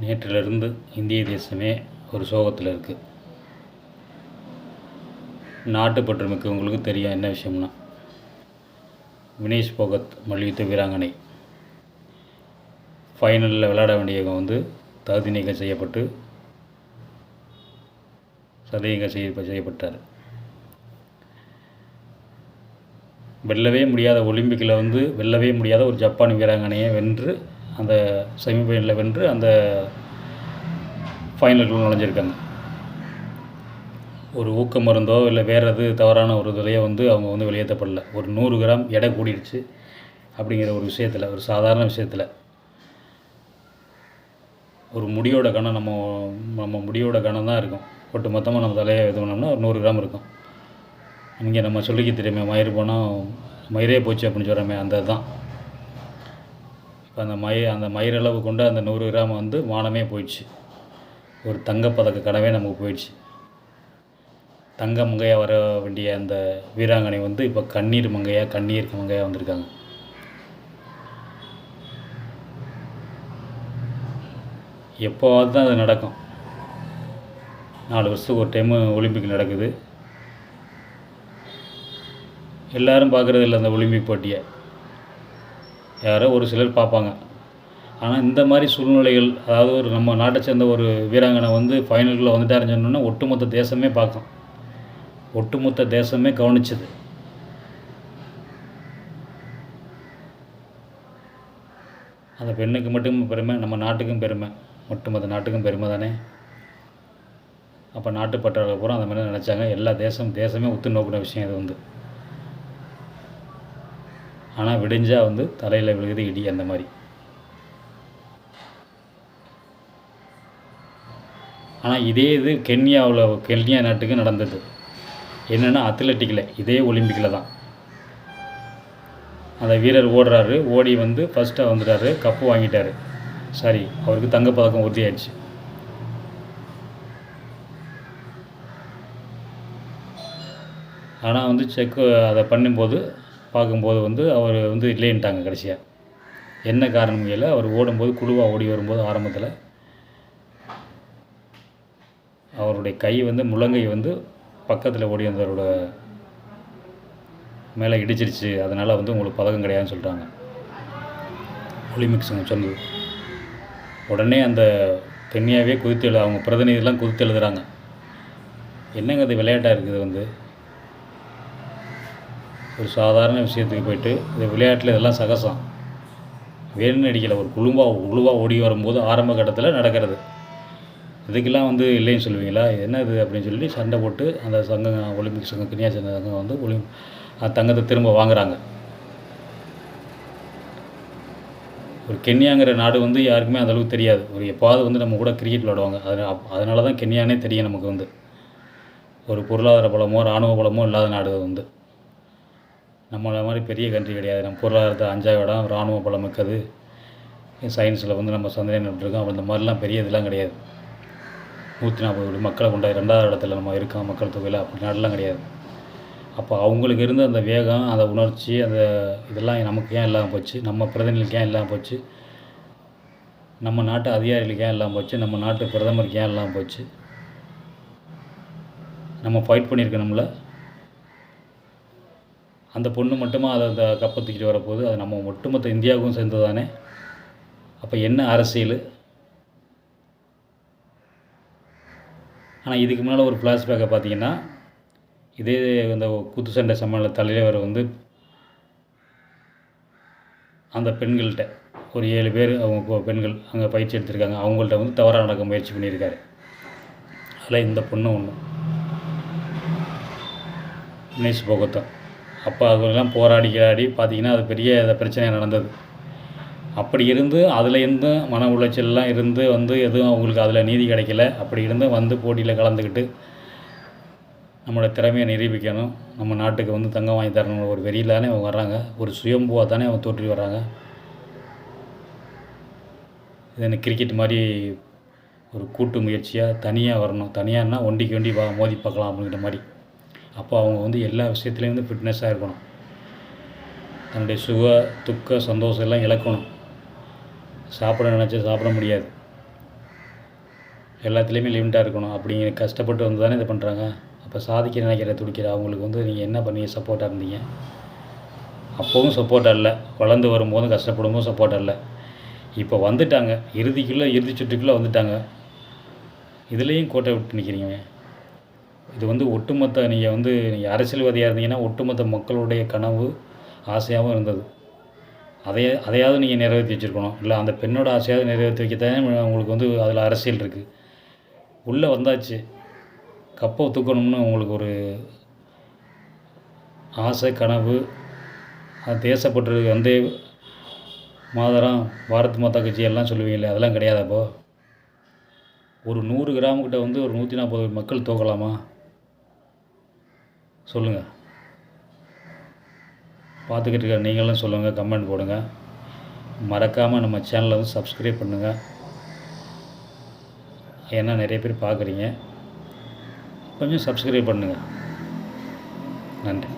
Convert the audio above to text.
நேற்றிலிருந்து இந்திய தேசமே ஒரு சோகத்தில் இருக்குது நாட்டுப்பற்று மிக்கவங்களுக்கு தெரியும் என்ன விஷயம்னா? வினேஷ் போகத் மல்யுத்த வீராங்கனை. ஃபைனலில் விளையாட வேண்டியவங்க வந்து தகுதி நீக்கம் செய்யப்பட்டு சதவீகம் செய்ய செய்யப்பட்டார். வெல்லவே முடியாத ஒலிம்பிக்கில் வந்து வெல்லவே முடியாத ஒரு ஜப்பான் வீராங்கனையை வென்று அந்த செமிஃபைனலில் வென்று அந்த ஃபைனலுக்குள்ள நுழைஞ்சிருக்காங்க. ஒரு ஊக்க மருந்தோ இல்லை வேறு எது தவறான ஒரு இதுலையோ வந்து அவங்க வந்து வெளியேற்றப்படல. ஒரு நூறு கிராம் எடை கூடிடுச்சு அப்படிங்கிற ஒரு விஷயத்தில் ஒரு சாதாரண விஷயத்தில். ஒரு முடியோட கணம் நம்ம நம்ம முடியோட கணம் தான் இருக்கும். ஒட்டு மொத்தமாக நம்ம தலையை இது பண்ணோம்னா ஒரு நூறு கிராம் இருக்கும். இங்கே நம்ம சொல்லிக்க தெரியுமே மயிர் போனால் மயிரே போச்சு அப்படின்னு சொல்கிறோமே அந்த தான் இப்போ அந்த மயிர் அந்த மயிரளவு கொண்டு அந்த நூறு கிராம் வந்து வானமே போயிடுச்சு. ஒரு தங்கப்பதக்க கனவே நமக்கு போயிடுச்சு. தங்க மங்கையாக வர வேண்டிய அந்த வீராங்கனை வந்து இப்போ கண்ணீர் மங்கையாக கண்ணீர் மங்கையாக வந்திருக்காங்க. எப்போவாது தான் அது நடக்கும். நாலு வருஷத்துக்கு ஒரு டைமு ஒலிம்பிக் நடக்குது. எல்லாரும் பார்க்குறது இல்லை அந்த ஒலிம்பிக் போட்டியை. யாரோ ஒரு சிலர் பார்ப்பாங்க. ஆனால் இந்த மாதிரி சூழ்நிலைகள் அதாவது ஒரு நம்ம நாட்டை சேர்ந்த ஒரு வீராங்கனை வந்து ஃபைனலுக்குள்ளே வந்துட்டாருன்னு சொன்னோன்னா ஒட்டுமொத்த தேசமே பார்க்கும். ஒட்டுமொத்த தேசமே கவனிச்சது. அந்த பெண்ணுக்கு மட்டும் பெருமை நம்ம நாட்டுக்கும் பெருமை. ஒட்டுமொத்த நாட்டுக்கும் பெருமை தானே? அப்போ நாட்டுப்பற்றாளர் பூரா அந்த மாதிரி நினச்சாங்க. எல்லா தேசம் தேசமே உத்து நோக்கின விஷயம் இது வந்து. ஆனால் விடிஞ்சால் வந்து தலையில் விழுகுது இடி அந்த மாதிரி. ஆனால் இதே இது கென்யாவில் கென்யா நாட்டுக்கு நடந்தது. என்னென்னா அத்லெட்டிக்கில் இதே ஒலிம்பிக்கில் தான். அந்த வீரர் ஓடுறாரு ஓடி வந்து ஃபஸ்ட்டாக வந்துட்டார் கப்பு வாங்கிட்டார். சாரி அவருக்கு தங்கப்பதக்கம் உறுதியாயிடுச்சு. ஆனால் வந்து செக்கு அதை பண்ணும்போது பார்க்கும்போது வந்து அவர் வந்து இல்லைன்ட்டாங்க கடைசியாக என்ன காரணம் இல்லை அவர் ஓடும்போது குழுவாக ஓடி வரும்போது ஆரம்பத்தில் அவருடைய கை வந்து முழங்கை வந்து பக்கத்தில் ஓடி வந்தவரோட மேலே இடிச்சிருச்சு. அதனால் வந்து உங்களுக்கு பதக்கம் கிடையாதுன்னு சொல்லிட்டாங்க ஒலிம்பிக்ஸ் சொன்னது. உடனே அந்த கென்யாவே குதித்து எழு அவங்க பிரதிநிதிலாம் குதித்து எழுதுகிறாங்க என்னங்க அது விளையாட்டாக இருக்குது வந்து? ஒரு சாதாரண விஷயத்துக்கு போயிட்டு இந்த விளையாட்டில் இதெல்லாம் சகசம். வேணும்னு அடிக்கலை ஒரு குழுவாக குழுவாக ஓடி வரும்போது ஆரம்ப கட்டத்தில் நடக்கிறது. இதுக்கெல்லாம் வந்து இல்லைன்னு சொல்லுவீங்களா? என்ன இது அப்படின்னு சொல்லி சண்டை போட்டு அந்த சங்கம் ஒலிம்பிக் சங்கம் கன்னியா சங்கம் வந்து ஒலிம் அந்த தங்கத்தை திரும்ப வாங்குறாங்க. ஒரு கென்யாங்கிற நாடு வந்து யாருக்குமே அந்த அளவுக்கு தெரியாது. ஒரு எப்பாவது வந்து நம்ம கூட கிரிக்கெட் விளாடுவாங்க அது அதனால தான் கென்யானே தெரியும் நமக்கு வந்து. ஒரு பொருளாதார பலமோ இராணுவ பலமோ இல்லாத நாடு வந்து. நம்மளை மாதிரி பெரிய கண்ட்ரி கிடையாது. நம்ம பொருளாதாரத்தை அஞ்சாவது இடம் இராணுவ பலம் மிக்கது. சயின்ஸில் வந்து நம்ம சந்தேகம் இருக்கோம் இந்த மாதிரிலாம் பெரிய இதெல்லாம் கிடையாது. நூற்றி நாற்பது கோடி மக்களை கொண்ட ரெண்டாவது இடத்துல நம்ம இருக்கோம். மக்கள் தொகையில் அப்படி நாடெல்லாம் கிடையாது. அப்போ அவங்களுக்கு இருந்த அந்த வேகம் அந்த உணர்ச்சி அந்த இதெல்லாம் நமக்கு ஏன் இல்லாமல் போச்சு? நம்ம பிரதிநிதிகளுக்கு ஏன் இல்லாமல் போச்சு? நம்ம நாட்டு அதிகாரிகளுக்கு ஏன் இல்லாமல் போச்சு? நம்ம நாட்டு பிரதமருக்கு ஏன் இல்லாமல் போச்சு? நம்ம ஃபைட் பண்ணியிருக்கணும்ல அந்த பொண்ணு மட்டுமா அதை அந்த கப்பை தூக்கிட்டு வரப்போகுது? அது நம்ம ஒட்டுமொத்த இந்தியாவுக்கும் சேர்ந்தது தானே அப்போ என்ன அரசியல்? ஆனால் இதுக்கு முன்னால் ஒரு ஃப்ளாஷ்பேக்கை பார்த்தீங்கன்னா இதே இந்த குத்து சண்டை சம்மேளன தலைவர் வந்து அந்த பெண்கள்கிட்ட ஒரு ஏழு பேர் அவங்க பெண்கள் அங்கே பயிற்சி எடுத்திருக்காங்க. அவங்கள்ட்ட வந்து தவறாக நடக்க முயற்சி பண்ணியிருக்காரு. அதில் இந்த பொண்ணு ஒன்று வினேஷ் போகத்தான் அப்போ அதெல்லாம் போராடி கிராடி பார்த்தீங்கன்னா அது பெரிய பிரச்சனையாக நடந்தது. அப்படி இருந்து அதில் இருந்து மன உளைச்சல்லாம் இருந்து வந்து எதுவும் அவங்களுக்கு அதில் நீதி கிடைக்கல. அப்படி இருந்து வந்து போட்டியில் கலந்துக்கிட்டு நம்மளோட திறமையை நிரூபிக்கணும். நம்ம நாட்டுக்கு வந்து தங்கம் வாங்கி தரணும் ஒரு வெறியில் தானே அவங்க வர்றாங்க. ஒரு சுயம்புவாக தானே அவங்க தோற்றி வர்றாங்க. இது எனக்கு கிரிக்கெட் மாதிரி ஒரு கூட்டு முயற்சியாக தனியாக வரணும். தனியாகனா ஒண்டிக்கு ஒண்டி வா மோதி பார்க்கலாம் அப்படிங்கிற மாதிரி. அப்போ அவங்க வந்து எல்லா விஷயத்துலேயும் வந்து ஃபிட்னஸாக இருக்கணும். தன்னுடைய சுக துக்க சந்தோஷம் எல்லாம் இழக்கணும். சாப்பிட நினச்சா சாப்பிட முடியாது. எல்லாத்துலேயுமே லிமிட்டாக இருக்கணும். அப்படிங்கிற கஷ்டப்பட்டு வந்து தானே இது பண்ணுறாங்க அப்போ சாதிக்க நினைக்கிற துடிக்கிற அவங்களுக்கு வந்து நீங்கள் என்ன பண்ணி சப்போர்ட்டாக இருந்தீங்க? அப்போவும் சப்போர்ட் அல்ல. வளர்ந்து வரும்போதும் கஷ்டப்படும்போது சப்போர்ட் அல்ல. இப்போ வந்துட்டாங்க. இறுதிக்குள்ளே இறுதி சுற்றுக்குள்ளே வந்துட்டாங்க. இதுலேயும் கோட்டை விட்டு நிற்கிறீங்க இது வந்து ஒட்டுமொத்த நீங்கள் வந்து நீங்கள் அரசியல்வாதியாக இருந்தீங்கன்னா ஒட்டுமொத்த மக்களுடைய கனவு ஆசையாகவும் இருந்தது. அதையே அதையாவது நீங்கள் நிறைவேற்றி வச்சுருக்கணும். இல்லை அந்த பெண்ணோட ஆசையாவது நிறைவேற்றி வைக்கத்தானே உங்களுக்கு வந்து அதில் அரசியல் இருக்குது உள்ளே வந்தாச்சு. கப்பை தூக்கணும்னு உங்களுக்கு ஒரு ஆசை கனவு அது தேசப்பற்று வந்தே மாதரம் பாரத் மாதா கட்சி எல்லாம் சொல்லுவீங்களே அதெல்லாம் கிடையாது அப்போ ஒரு நூறு கிராமுக்கிட்ட வந்து ஒரு நூற்றி நாற்பது மக்கள் தூக்கலாமா? சொல்லுங்கள் பார்த்துக்கிட்டு இருக்க நீங்களும் சொல்லுங்கள் கமெண்ட் போடுங்க. மறக்காமல் நம்ம சேனலை வந்து சப்ஸ்கிரைப் பண்ணுங்கள் ஏன்னா நிறைய பேர் பார்க்குறீங்க. கொஞ்சம் சப்ஸ்கிரைப் பண்ணுங்கள் நன்றி.